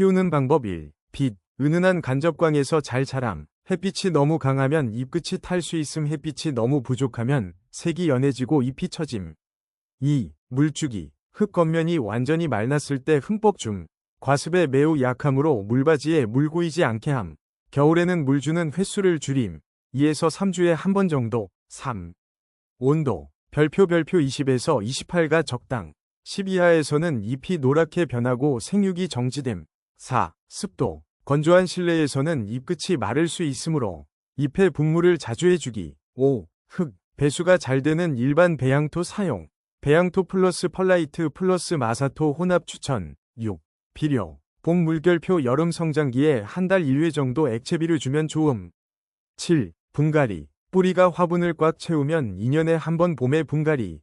키우는 방법 1. 빛. 은은한 간접광에서 잘 자람. 햇빛이 너무 강하면 잎끝이 탈 수 있음 햇빛이 너무 부족하면 색이 연해지고 잎이 처짐. 2. 물주기. 흙 겉면이 완전히 말랐을 때 흠뻑 줌. 과습에 매우 약하므로 물바지에 물 고이지 않게 함. 겨울에는 물 주는 횟수를 줄임. 2에서 3주에 한 번 정도. 3. 온도. 별표 별표 20에서 28가 적당. 10 이하에서는 잎이 노랗게 변하고 생육이 정지됨. 4. 습도. 건조한 실내에서는 잎끝이 마를 수 있으므로 잎에 분무를 자주 해주기. 5. 흙. 배수가 잘 되는 일반 배양토 사용. 배양토 플러스 펄라이트 플러스 마사토 혼합 추천. 6. 비료. 봄 물결표 여름 성장기에 한 달 1회 정도 액체비를 주면 좋음. 7. 분갈이. 뿌리가 화분을 꽉 채우면 2년에 한 번 봄에 분갈이.